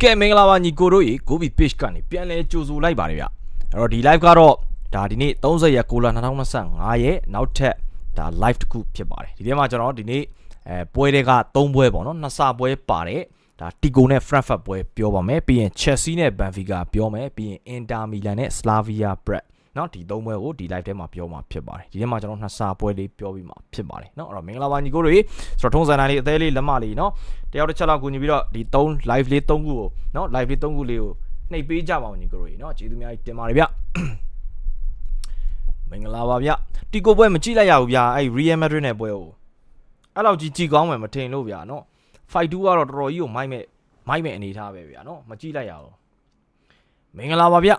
ကဲမင်္ဂလာပါညီကိုတို့ရေကိုဘီ page ကနေပြန်လဲကြိုဆိုလိုက်ပါတယ်ဗျအဲ့တော့ဒီ live ကတော့ဒါဒီနေ့30ရက်6လ2025ရက်နောက်ထပ်ဒါ live တစ်ခုဖြစ်ပါတယ်ဒီထဲမှာကျွန်တော်ဒီနေ့အဲပွဲတွေက3ပွဲပေါ့နော်နှစ်ဆပွဲပါတယ်ဒါတီကိုနဲ့ Frankfurt ပွဲပြောပါမယ်ပြီးရင် Chelsea နဲ့ Benfica ပြောမယ်ပြီးရင် Inter Milan နဲ့ Slavia Prague เนาะဒီသုံးပွဲကိုဒီ live ထဲမှာပြောမှာဖြစ်ပါတယ်ဒီထဲမှာကျွန်တော်နှစ်စာပွဲလေးပြောပြီးမှာဖြစ်ပါတယ်เนาะအဲ့တော့မင်္ဂလာပါညီကိုတွေဆိုတော့ထုံးစံတိုင်းလေးအသေးလေးလက်မလေးเนาะတယောက်တစ်ချက်လောက်ကူညီပြီးတော့ဒီ3 live လေး3ခုကိုเนาะ live လေး3ခုလေးကိုနှိပ်ပေးကြပါဦးညီကိုတွေเนาะကျေးဇူးများကြီးတင်ပါတယ်ဗျမင်္ဂလာပါဗျတီကိုပွဲမကြည့်လိုက်ရဘူးဗျအဲ့ Real Madrid နဲ့ပွဲကိုအဲ့လောက်ကြီးကြည်ကောင်းမယ်မထင်လို့ဗျเนาะ5-2ကတော့တော်တော်ကြီးကိုမိုက်မဲ့မိုက်မဲ့အနေထားပဲဗျเนาะမကြည့်လိုက်ရဘူးမင်္ဂလာပါဗျ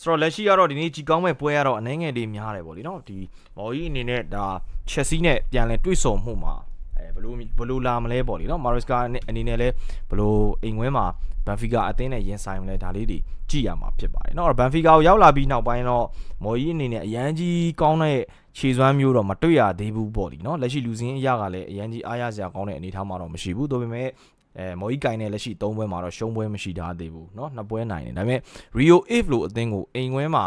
ဆိုတော့လက်ရှိကတော့ဒီနေ့ကြီးကောင်းမဲ့ပွဲကတော့အနိုင်ငယ်လေးများတယ်ပေါ့လေနော်ဒီမော်ကြီးအနေနဲ့ဒါ Chelsea နဲ့ပြန်လည်တွေ့ဆုံမှုမှာအဲဘလို့ဘလို့လာမလဲပေါ့လေနော် Maresca အနေနဲ့လဲဘလို့အိမ်ဝဲမှာ Benfica အသင်းနဲ့ရင်ဆိုင်မလဲဒါလေးတွေကြည့်ရမှာဖြစ်ပါတယ်နော် Benfica ကိုရောက်လာပြီးနောက်ပိုင်းတော့မော်ကြီးအနေနဲ့အရန်ကြီးကောင်းတဲ့ခြေစွမ်းမျိုးတော့မတွေ့ရသေးဘူးပေါ့လေနော်လက်ရှိလူစင်းအရာကလည်းအရန်ကြီးအားရစရာကောင်းတဲ့အနေအထားမှာတော့မရှိဘူးဒါပေမဲ့ အဲမော်ကြီးကင်နဲ့လက်ရှိ၃ပွဲမှာတော့ရှုံးပွဲမရှိထားသေးဘူးเนาะနှစ်ပွဲနိုင်တယ်ဒါပေမဲ့ Rio Ave လို့အသင်းကိုအိမ်ဝဲမှာ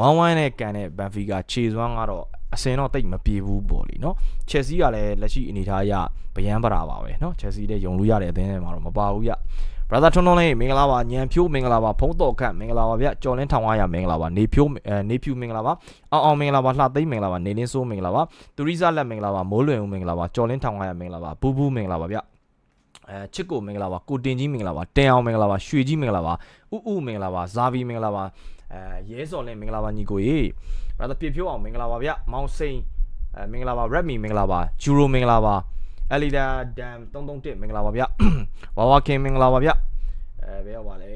1-1နဲ့ကန်တဲ့ Benfica ခြေစွမ်းကတော့အစင်တော့တိတ်မပြေဘူးပေါ့လीเนาะ Chelsea ကလည်းလက်ရှိအနေထားအရဗျမ်းပရာပါပဲเนาะ Chelsea တဲ့ယုံလို့ရတဲ့အသင်းတွေမှာတော့မပါဘူးရ brother ထွန်းထွန်းလေးမင်္ဂလာပါညံဖြိုးမင်္ဂလာပါဖုံးတော်ခန့်မင်္ဂလာပါဗျကြော်လင်းထောင်ဝါရမင်္ဂလာပါနေဖြိုးအဲနေဖြူမင်္ဂလာပါအောင်အောင်မင်္ဂလာပါလှသိမ်းမင်္ဂလာပါနေလင်းစိုးမင်္ဂလာပါတူရိဇလက်မင်္ဂလာပါမိုးလွင်ဦးမင်္ဂလာပါကြော်လင်းထောင်ဝါရမင်္ဂလာပါဘူးဘူးမင်္ဂလာပါဗျ အဲချစ်ကိုမင်္ဂလာပါကိုတင်ကြီးမင်္ဂလာပါတင်အောင်မင်္ဂလာပါရွှေကြီးမင်္ဂလာပါဥဥမင်္ဂလာပါဇာဗီမင်္ဂလာပါအဲရဲစော်လင်းမင်္ဂလာပါညီကိုရေ brother ပြဖြိုးအောင်မင်္ဂလာပါဗျမောင်စိန်အဲမင်္ဂလာပါ Redmi မင်္ဂလာပါဂျူရိုမင်္ဂလာပါ Elida Dam 331မင်္ဂလာပါဗျဝါဝါခင်မင်္ဂလာပါဗျအဲဘယ်ရောက်ပါလဲ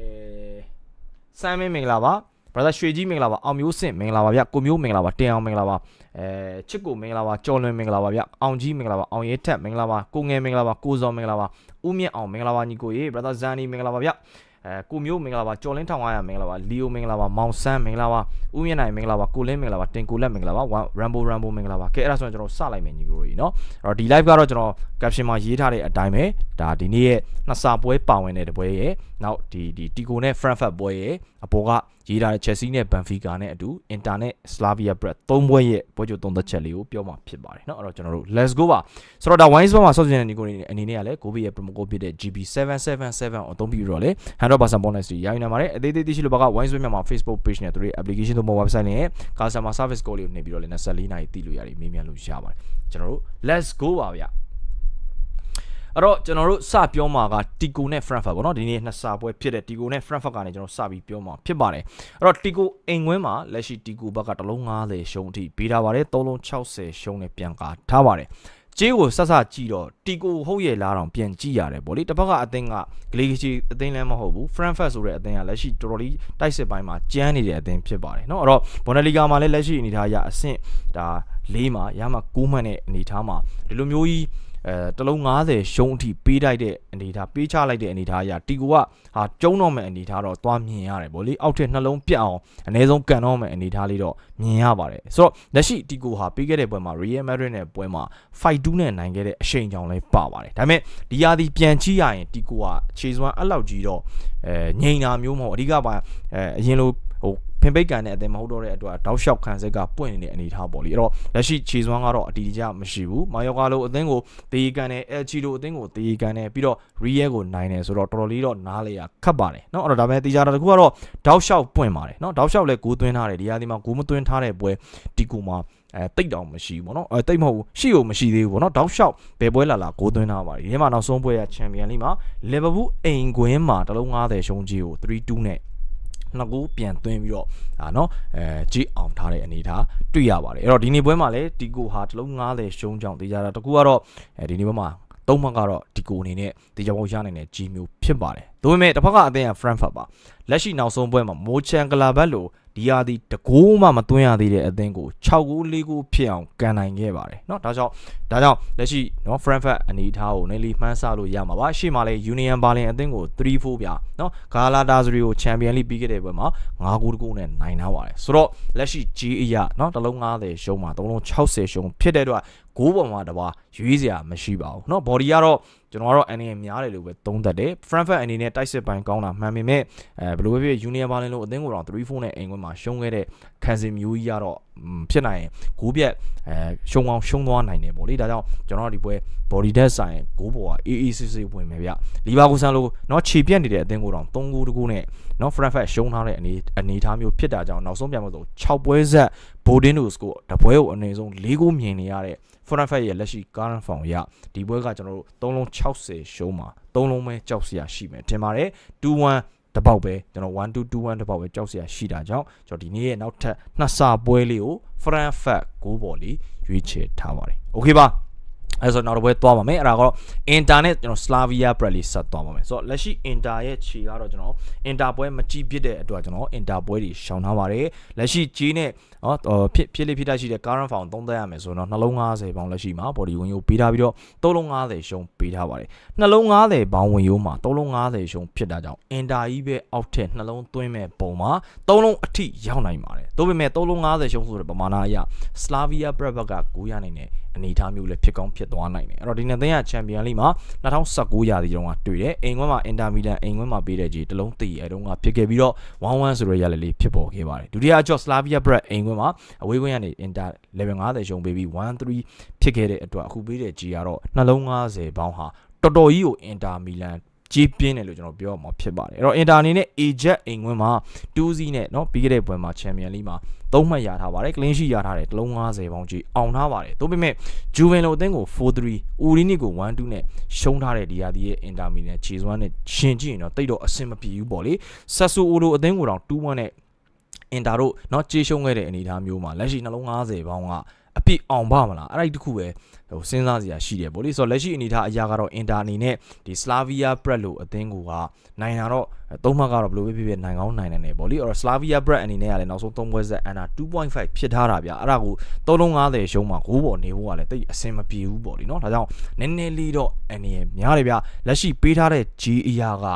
စမ်းမင်းမင်္ဂလာပါ brother ရွှေကြီးမင်္ဂလာပါအောင်မျိုးစင်မင်္ဂလာပါဗျကိုမျိုးမင်္ဂလာပါတင်အောင်မင်္ဂလာပါအဲချစ်ကိုမင်္ဂလာပါကျော်လွင်မင်္ဂလာပါဗျအောင်ကြီးမင်္ဂလာပါအောင်ရဲထက်မင်္ဂလာပါကိုငယ်မင်္ဂလာပါကိုစော်မင်္ဂလာပါဦးမြင့်အောင်မင်္ဂလာပါညီကိုရေး brother ဇန်နီမင်္ဂလာပါဗျအဲကိုမျိုးမင်္ဂလာပါကျော်လင်း1500မင်္ဂလာပါလီယိုမင်္ဂလာပါမောင်ဆန်းမင်္ဂလာပါဦးမြင့်နိုင်မင်္ဂလာပါကိုလင်းမင်္ဂလာပါတင်ကိုလက်မင်္ဂလာပါရမ်ဘိုရမ်ဘိုမင်္ဂလာပါကဲအဲ့ဒါဆိုရင်ကျွန်တော်စလိုက်မယ်ညီကိုရေနော်အဲ့တော့ဒီ live ကတော့ကျွန်တော် caption မှာရေးထားတဲ့အတိုင်းပဲဒါဒီနေ့ရဲ့နှစ်စာပွဲပါဝင်တဲ့တပွဲရဲ့နောက်ဒီဒီတီကိုနဲ့ Frankfurt ပွဲရဲ့အပေါ်ကရေးထားတဲ့ Chelsea နဲ့ Benfica နဲ့အတူ Inter နဲ့ Slavia Prague သုံးပွဲရဲ့ပွဲကြိုသုံးသက်ချက်လေးကိုပြောမှာဖြစ်ပါတယ်เนาะအဲ့တော့ကျွန်တော်တို့ let's go ပါဆိုတော့ဒါ Wines ဘက်မှာဆော့ကျင်တဲ့ညီကိုအနေနဲ့ကလည်း Gobi ရဲ့ promo code ဖြစ်တဲ့ GB777 ကိုအသုံးပြုပြီးတော့လေ100% bonus တွေရယူနိုင်ပါတယ်အသေးသေးသိရှိလို့ဘာက Wines ဘက်မှာ Facebook page နဲ့သူတို့ application တို့ website နဲ့ customer service call လေးကိုနေပြီးတော့လေ24နာရီတည်လို့ရတယ်မေးမြန်းလို့ရပါတယ်ကျွန်တော်တို့ let's go ပါဗျ အဲ့တော့ကျွန်တော်တို့စပြောမှာကတီကိုနဲ့ Frankfurt ပေါ့နော်ဒီနေ့နှစ်စာပွဲဖြစ်တဲ့တီကိုနဲ့ Frankfurt ကနေကျွန်တော်စပြီးပြောမှာဖြစ်ပါတယ်အဲ့တော့တီကိုအိမ်ဝင်းမှာလက်ရှိတီကိုဘက်ကတစ်လုံး90ရှုံးအထိပေးထားပါတယ်သုံးလုံး60ရှုံးနဲ့ပြန်ကာထားပါတယ်ကျေးကိုဆက်ဆက်ကြည့်တော့တီကိုဟုတ်ရဲ့လားတော့ပြန်ကြည့်ရတယ်ဗောလေတစ်ဖက်ကအသင်းကဂလေးချီအသင်းလည်းမဟုတ်ဘူး Frankfurt ဆိုတဲ့အသင်းကလက်ရှိတော်တော်လေးတိုက်စစ်ပိုင်းမှာကျန်းနေတဲ့အသင်းဖြစ်ပါတယ်เนาะအဲ့တော့ Bundesliga မှာလည်းလက်ရှိအနေထားအရအဆင့်ဒါ၄မှာရမှာ9မှတ်တဲ့အနေထားမှာဒီလိုမျိုးကြီး အဲတလုံး90ရှုံးအထိပေးတိုက်တဲ့အနေထားပေးချလိုက်တဲ့အနေထားအရာတီကိုကဟာကျုံတော့မဲ့အနေထားတော့သွားမြင်ရတယ်ဗောလေအောက်ထက်နှလုံးပြတ်အောင်အနည်းဆုံးကန်တော့မဲ့အနေထားလေးတော့မြင်ရပါတယ်ဆိုတော့လက်ရှိတီကိုဟာပြီးခဲ့တဲ့ပွဲမှာ Real Madrid နဲ့ပွဲမှာ5-2နဲ့နိုင်ခဲ့တဲ့အရှိန်ကြောင့်လည်းပါပါတယ်ဒါပေမဲ့ဒီယာဒီပြန်ကြည့်ရရင်တီကိုကခြေစွမ်းအဲ့လောက်ကြီးတော့အဲငိန်တာမျိုးမဟုတ်အဓိကပါအဲအရင်လိုဟို ဖင်ပိတ်ကန်တဲ့အသင်းမဟုတ်တော့တဲ့အတွက်တောက်လျှောက်ခံစိတ်ကပွင့်နေတဲ့အနေအထားပေါ့လေအဲ့တော့လက်ရှိခြေစွမ်းကတော့အတီးတကျမရှိဘူးမာယောကာလိုအသင်းကိုတေးကန်တယ်အယ်ချီလိုအသင်းကိုတေးကန်တယ်ပြီးတော့ရီယဲကိုနိုင်တယ်ဆိုတော့တော်တော်လေးတော့နားလေရခတ်ပါတယ်เนาะအဲ့တော့ဒါပေမဲ့တေးကြတာတခုကတော့တောက်လျှောက်ပွင့်ပါတယ်เนาะတောက်လျှောက်လည်းဂိုးသွင်းထားတယ်ဒီဟာဒီမှာဂိုးမသွင်းထားတဲ့ပွဲတီကူမှာအဲတိတ်တောင်မရှိဘူးဗောနော်အဲတိတ်မဟုတ်ဘူးရှိ ਉ မရှိသေးဘူးဗောနော်တောက်လျှောက်ဘယ်ပွဲလာလာဂိုးသွင်းထားပါတယ်ဒီထဲမှာနောက်ဆုံးပွဲကချန်ပီယံလိမှာလီဗာပူးအိမ်ကွင်းမှာတလုံး90ရှုံးကြီးကို3-2နဲ့ နှစ်ကူပြန်သွင်းပြီးတော့အာနော်အဲကြီးအောင်ထားတဲ့အနေထားတွေ့ရပါတယ်အဲ့တော့ဒီနေ့ပွဲမှာလည်းဒီကိုဟာတလုံး90ရှုံးကြောင်းတေးကြတာတကူကတော့အဲဒီနေ့ပွဲမှာ သုံးမှတ်ကတော့ဒီကိုအနေနဲ့တေချာပေါရနိုင်တဲ့ကြီးမျိုးဖြစ်ပါတယ်ဒါပေမဲ့တစ်ဖက်ကအသင်းက Frankfurt ပါလက်ရှိနောက်ဆုံးပွဲမှာမိုချန်ကလာဘတ်လိုဒီဟာဒီတကိုးမှမသွင်းရသေးတဲ့အသင်းကို6ဂိုး4ဂိုးဖြစ်အောင်ကန်နိုင်ခဲ့ပါတယ်เนาะဒါကြောင့်ဒါကြောင့်လက်ရှိเนาะ Frankfurt အနေအထားကိုနေလီမှန်းဆလို့ရမှာပါရှေ့မှာလည်း Union Berlin အသင်းကို3-4ပြเนาะ Galatasaray ကို Champions League ပြီးခဲ့တဲ့ပွဲမှာ9ဂိုးတကူနဲ့နိုင်ထားပါတယ်ဆိုတော့လက်ရှိ G အရเนาะတစ်လုံး90ရှုံးမှာ3လုံး60ရှုံးဖြစ်တဲ့အတွက် ဂိုးပေါ်မှာတပါရွေးစရာမရှိပါဘူးเนาะ body ကတော့ ကျွန်တော်ကတော့အနေနဲ့များတယ်လို့ပဲသုံးသပ်တယ် Frankfurt အနေနဲ့တိုက်စစ်ပိုင်းကောင်းတာမှန်ပေမဲ့အဲဘယ်လိုပဲဖြစ်ဖြစ် Union Berlin လို့အသင်းကိုတော့3-4နဲ့အိမ်ခွင်းမှာရှုံးခဲ့တဲ့ခံစီမျိုးကြီးကတော့ဖြစ်နိုင်ရင်ဂိုးပြက်အဲရှုံးအောင်ရှုံးသွားနိုင်တယ်ပေါ့လေဒါကြောင့်ကျွန်တော်ဒီပွဲ body test ဆိုင်ဂိုးပေါ်ကအေးအေးဆေးဆေးဝင်မယ်ဗျလီဗာပူးဆန်လို့เนาะခြေပြက်နေတဲ့အသင်းကိုတော့3ဂိုးတကူနဲ့เนาะ Frankfurt ရှုံးထားတဲ့အနေအနေထားမျိုးဖြစ်တာကြောင့်နောက်ဆုံးပြန်မလို့6ပွဲဆက် Bodin တို့စကိုတပွဲကိုအနေဆုံး၄ဂိုးမြင်နေရတဲ့ Frankfurt ရဲ့လက်ရှိ current form ရဒီပွဲကကျွန်တော်တို့3လုံး 60ရှုံးမှာသုံးလုံးပဲကြောက်စရာရှိမယ်ထင်ပါတယ်21တပေါက်ပဲကျွန်တော်1221တပေါက်ပဲကြောက်စရာရှိတာကြောင့်ကျွန်တော်ဒီနေ့ရဲ့နောက်ထပ်နှစ်စာပွဲလေးကို Frankfurt ဂိုးပေါ်လေးရွေးချယ်ထားပါတယ်။ Okay ပါ အဲဆိုတော့နောက်တစ်ပွဲသွားပါမယ်အဲ့ဒါကတော့ internet ကျွန်တော် Slavia Prague လေးဆက်သွားပါမယ်ဆိုတော့လက်ရှိ inter ရဲ့ခြေကတော့ကျွန်တော် inter ပွဲမကြည့်ဖြစ်တဲ့အတွက်ကျွန်တော် inter ပွဲတွေရှောင်ထားပါတယ်လက်ရှိကြီးနဲ့နော်ဖြစ်ဖြစ်လေးဖြစ်တတ်ရှိတဲ့ current form သုံးသက်ရမယ်ဆိုတော့နှလုံး90ပေါင်းလက်ရှိမှာ body ဝင်ရိုးပေးထားပြီးတော့3လုံး90ရှုံးပေးထားပါတယ်နှလုံး90ပေါင်းဝင်ရိုးမှာ3လုံး90ရှုံးဖြစ်တာကြောင့် inter ကြီးပဲအောက်ထက်နှလုံးသွင်းမဲ့ပုံမှာ3လုံးအထိရောက်နိုင်ပါတယ်ဒါပေမဲ့3လုံး90ရှုံးဆိုတဲ့ပမာဏအရ Slavia Prague က9ရနိုင်တဲ့အနေအထားမျိုးလည်းဖြစ်ကောင်းဖြစ်သွားနိုင်တယ်အဲ့တော့ဒီနှစ်သင်းကချန်ပီယံလိမှာ2019ရာသီတုန်းကတွေ့တယ်အိမ်ခွန်းမှာအင်တာမီလန်အိမ်ခွန်းမှာပေးတဲ့ကြီးတလုံးတည်အဲတုန်းကဖြစ်ခဲ့ပြီးတော့1-1ဆိုရရလည်းလေးဖြစ်ပေါ်ခဲ့ပါတယ်ဒုတိယအကျော် Slavia Prague အိမ်ခွန်းမှာအဝေးခွင့်ကနေ Inter level 50ရှုံးပေးပြီး1-3ဖြစ်ခဲ့တဲ့အတွက်အခုပေးတဲ့ကြီးကတော့နှလုံး90ပေါင်းဟာတော်တော်ကြီးကို Inter Milan ကြီးပြင်းတယ်လို့ကျွန်တော်ပြောမှာဖြစ်ပါတယ်အဲ့တော့ Inter အနေနဲ့ Ajax အိမ်ခွင်းမှာ2-0နဲ့เนาะပြီးခဲ့တဲ့ပွဲမှာ Champion League မှာ3မှတ်ရထားပါတယ် clean sheet ရထားတယ်တလုံး90ပေါင်းကြီးအောင်ထားပါတယ်ဒါပေမဲ့ Juven လိုအသင်းကို4-3 Urini ကို1-2နဲ့ရှုံးထားတဲ့ဒီယာဒီရဲ့ Inter Milan ခြေစွမ်းနဲ့ရှင်ကြည့်ရင်တော့တိတ်တော့အဆင်မပြေဘူးပေါ့လေ Sassuolo အသင်းကိုတော့2-1နဲ့ Inter တို့เนาะကြေးရှုံးခဲ့တဲ့အနေအထားမျိုးမှာလက်ရှိနှလုံး90ပေါင်းက အပြည့်အောင်ပါမလားအဲ့ဒါတခုပဲဟိုစဉ်းစားစရာရှိတယ်ဗောလေဆိုတော့လက်ရှိအနေထားအရာကတော့ Inter အနေနဲ့ဒီ Slavia Prague လို့အသင်းကိုကနိုင်တာတော့သုံးမှတ်ကတော့ဘယ်လိုပဲဖြစ်ဖြစ်နိုင်ကောင်းနိုင်နိုင်တယ်ဗောလေအဲ့တော့ Slavia Prague အနေနဲ့ကလည်းနောက်ဆုံး၃ပွဲဆက် Under 2.5ဖြစ်ထားတာဗျအဲ့ဒါကို350ရှုံးမှာဂိုးပေါ်နေဖို့ကလည်းတိတ်အဆင်မပြေဘူးဗောလေနော်ဒါကြောင့်နည်းနည်းလေးတော့အနေနဲ့များတယ်ဗျလက်ရှိပေးထားတဲ့ G အရာက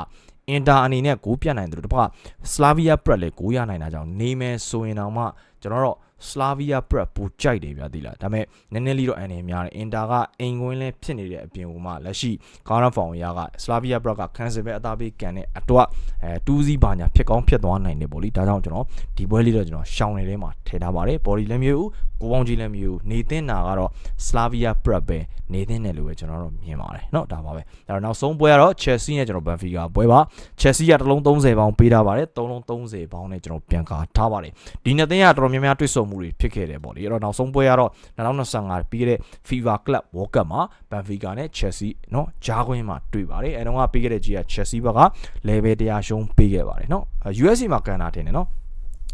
အင်တာအနေနဲ့ဂိုးပြတ်နိုင်တယ်တို့တစ်ခါ Slavia Prague လည်းဂိုးရနိုင်တာကြောင့်နေမယ်ဆိုရင်တော့မှကျွန်တော်တို့ Slavia Prague ပူကြိုက်တယ်ဗျာဒီလားဒါပေမဲ့နည်းနည်းလေးတော့အန်နေများတယ်အင်တာကအိမ်ကွင်းလဲဖြစ်နေတဲ့အပြင်ကမှလက်ရှိ Current Form ရက Slavia Prague က cancel ပဲအသားပေးကန်တဲ့အတွက်အဲ2စီးပါညာဖြစ်ကောင်းဖြစ်သွားနိုင်တယ်ပေါ့လေဒါကြောင့်ကျွန်တော်ဒီပွဲလေးတော့ကျွန်တော်ရှောင်းနေထဲမှာထည့်ထားပါတယ် body လည်းမျိုးကိုပေါင်းကြီးလည်းမျိုးနေသင့်တာကတော့ Slavia Prague ပဲနေသင့်တယ်လို့ပဲကျွန်တော်တို့မြင်ပါတယ်เนาะဒါပါပဲဒါတော့နောက်ဆုံးပွဲကတော့ Chelsea နဲ့ကျွန်တော် Benfica ပွဲပါ Chelsea ကတစ်လုံး30ပေါင်းပေးထားပါတယ်3လုံး30ပေါင်းနဲ့ကျွန်တော်ပြန်ကာထားပါတယ်ဒီနှစ်သင်းကတော်တော်များများတွေ့ဆုံ မှုတွေဖြစ်ခဲ့တယ်ပေါ့လေအဲ့တော့နောက်ဆုံးပွဲကတော့2025ပြီးခဲ့တဲ့ FIFA Club World Cup မှာ Benfica နဲ့ Chelsea เนาะဂျားခွင်းမှာတွေ့ပါတယ်အဲတော့ကပြီးခဲ့တဲ့ကြီးက Chelsea ဘက်က level 100ရှုံးပေးခဲ့ပါတယ်เนาะ USA မှာကန်တာထင်တယ်เนาะ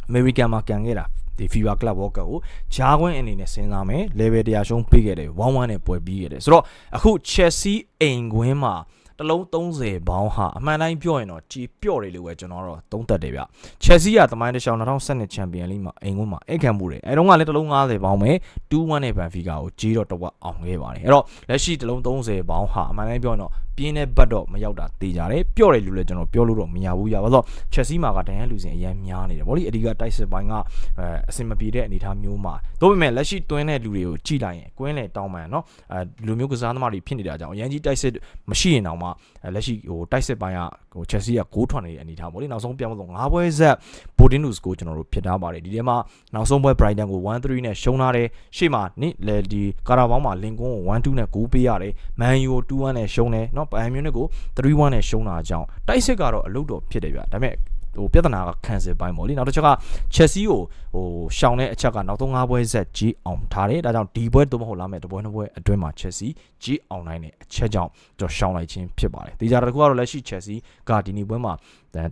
American မှာကန်ခဲ့တာဒီ FIFA Club World Cup ကိုဂျားခွင်းအနေနဲ့စဉ်းစားမယ် level 100ရှုံးပေးခဲ့တယ်1-1နဲ့ပွဲပြီးခဲ့တယ်ဆိုတော့အခု Chelsea အိမ်ခွင်းမှာ တလုံး30ဘောင်းဟာအမှန်တိုင်းပြောရင်တော့ကြီးပြော့တယ်လို့ပဲကျွန်တော်တော့သုံးသပ်တယ်ဗျ။ Chelsea ကသမိုင်းတစ်ချောင်း2012 Champion League မှာအိမ်ကွန်းမှာအိတ်ခံမှုတယ်အဲတုန်းကလည်းတလုံး90ဘောင်းပဲ2-1နဲ့ Benfica ကိုကြီးတော့တော့အောင်ခဲ့ပါတယ်။အဲ့တော့လက်ရှိတလုံး30ဘောင်းဟာအမှန်တိုင်းပြောရင်တော့ပြင်းတဲ့ဘတ်တော့မရောက်တာတေးကြတယ်။ပြော့တယ်လို့လည်းကျွန်တော်ပြောလို့တော့မရဘူးရပါတော့ Chelsea မှာကဒန်ရန်လူစင်အရင်များနေတယ်ဗောလေအဓိကတိုက်စစ်ပိုင်းကအဲအစင်မပြေတဲ့အနေအထားမျိုးမှာဒါပေမဲ့လက်ရှိတွင်းတဲ့လူတွေကိုကြည်လိုက်ရင်ကွင်းလေတောင်းမှန်နော်အဲလူမျိုးကစားသမားတွေဖြစ်နေတာကြောင့်အရင်ကြီးတိုက်စစ်မရှိရင်တောင်မှလက်ရှိဟိုတိုက်စစ်ပိုင်းကဟို Chelsea ကဂိုးထွက်နေတဲ့အနေအထားဗောလေနောက်ဆုံးပြန်မလို့၅ပွဲဆက် Bodinus ကိုကျွန်တော်တို့ဖြစ်ထားပါတယ်ဒီထဲမှာနောက်ဆုံးပွဲ Brighton ကို1-3နဲ့ရှုံးထားတယ်ရှေ့မှာနိလေဒီကာရာဘောင်းမှာလင်ကွန်းကို1-2နဲ့ဂိုးပေးရတယ်မန်ယူကို2-1နဲ့ရှုံးတယ်နော်ဘိုင်မြူနစ်ကို3-1နဲ့ရှုံးတာကြောင့်တိုက်စစ်ကတော့အလုပ်တော်ဖြစ်တယ်ဗျဒါပေမဲ့ဟိုပြဿနာက cancel ပိုင်းပေါ့လေနောက်တစ်ချက်က Chelsea ကိုဟိုရှောင်းတဲ့အချက်ကနောက်ဆုံး၅ပွဲဆက်ကြီးအောင်ထားတယ်ဒါကြောင့်ဒီပွဲတော့မဟုတ်လားမဲ့တပွဲနှစ်ပွဲအတွင်းမှာ Chelsea ကြီးအောင်နိုင်တဲ့အချက်ကြောင့်ကျွန်တော်ရှောင်းလိုက်ခြင်းဖြစ်ပါတယ်ဒီကြတာတစ်ခုကတော့လက်ရှိ Chelsea ကဒီနေ့ပွဲမှာ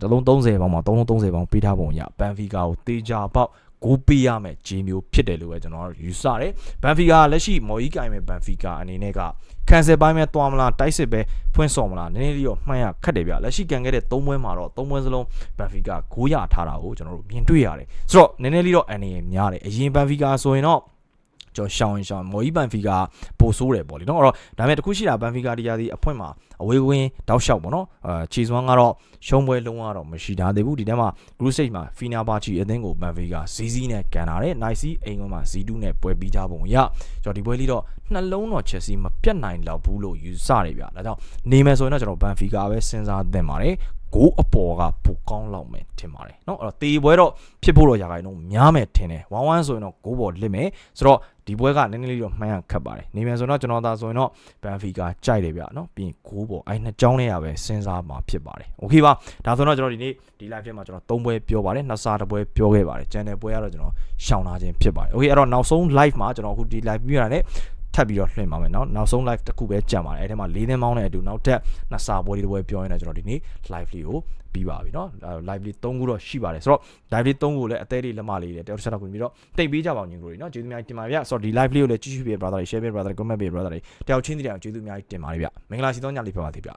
တလုံး30ပေါင်းမှာ3လုံး30ပေါင်းပေးထားပုံရ Benfica ကိုတေချာပေါက် ကိုပေးရမယ်ဂျင်းမျိုးဖြစ်တယ်လို့ပဲကျွန်တော်ယူဆတယ်ဘန်ဖီကာလက်ရှိမော်ကြီးကင်မဲ့ဘန်ဖီကာအနေနဲ့ကကန်ဆယ်ပိုင်းမဲ့တွားမလားတိုက်စစ်ပဲဖွင့်စော်မလားနည်းနည်းလေးတော့မှန်းရခက်တယ်ဗျလက်ရှိကန်ခဲ့တဲ့၃ပွဲမှာတော့၃ပွဲစလုံးဘန်ဖီကာဂိုးရထားတာကိုကျွန်တော်တို့မြင်တွေ့ရတယ်ဆိုတော့နည်းနည်းလေးတော့အနေရများတယ်အရင်ဘန်ဖီကာဆိုရင်တော့ ကျွန်တော်ရှောင်းရင်ရှောင်းမော်ကြီးဘန်ဖီကပိုဆိုးတယ်ပေါ့လေနော်အဲ့တော့ဒါပေမဲ့တခုရှိတာဘန်ဖီကတရားဒီအဖွင့်မှာအဝေးဝင်းတောက်လျှောက်ပေါ့နော်အာချီစွမ်းကတော့ရှုံးပွဲလုံးဝတော့မရှိထားသေးဘူးဒီထဲမှာ group stage မှာ Fina Bachi အသင်းကိုဘန်ဖီကဇီးဇီးနဲ့ကန်လာတယ် Nice အိမ်ကမှာ Z2 နဲ့ပွဲပြီးကြပုံရကျွန်တော်ဒီပွဲလေးတော့နှလုံးတော့ Chelsea မပြတ်နိုင်တော့ဘူးလို့ယူဆတယ်ဗျာဒါကြောင့်နေမယ်ဆိုရင်တော့ကျွန်တော်ဘန်ဖီကပဲစဉ်းစားသင့်ပါတယ် ဂိုးအပေါ်ကပိုကောင်းလောက်မယ်ထင်ပါတယ်เนาะအဲ့တော့တေပွဲတော့ဖြစ်ဖို့တော့ရာခိုင်နှုန်းများမယ်ထင်တယ်1-1ဆိုရင်တော့ဂိုးပေါ်လစ်မယ်ဆိုတော့ဒီပွဲကနည်းနည်းလေးတော့မှန်းရခက်ပါတယ်နေမြန်ဆိုတော့ကျွန်တော်သာဆိုရင်တော့ဘန်ဖီကာကြိုက်တယ်ဗျเนาะပြီးရင်ဂိုးပေါ်အဲ့နှစ်ကြောင်းနဲ့ရပဲစဉ်းစားမှာဖြစ်ပါတယ်โอเคပါဒါဆိုတော့ကျွန်တော်ဒီနေ့ဒီ live ဖြစ်မှာကျွန်တော်၃ပွဲပြောပါတယ်နှစ်စားတစ်ပွဲပြောခဲ့ပါတယ် channel ပွဲကတော့ကျွန်တော်ရှောင်လာခြင်းဖြစ်ပါတယ်โอเคအဲ့တော့နောက်ဆုံး live မှာကျွန်တော်အခုဒီ live ပြရတဲ့ ထပ်ပြီးတော့လွှင့်ပါမယ်เนาะနောက်ဆုံး live တစ်ခုပဲကြံပါတယ်အဲ့ထဲမှာ၄သင်းမောင်းတဲ့အတူနောက်ထပ်နှစ်စာပွဲလေးတစ်ပွဲပြောရင်လည်းကျွန်တော်ဒီနေ့ live လေးကိုပြီးပါပြီเนาะ live လေး၃ခုတော့ရှိပါတယ်ဆိုတော့ live လေး၃ခုကိုလည်းအသေးလေးလက်မလေးတွေတယောက်တစ်ချက်တော့ပြင်ပြီးတော့တိတ်ပေးကြပါအောင်ညီကိုတွေเนาะကျေးဇူးများတင်ပါတယ်ဗျဆိုတော့ဒီ live လေးကိုလည်းကြည့်ရှုပေး brother တွေ share ပေး brother တွေ comment ပေး brother တွေတယောက်ချင်းတယောက်ကျေးဇူးများတင်ပါတယ်ဗျမင်္ဂလာရှိသောညလေးဖြစ်ပါသေးဗျ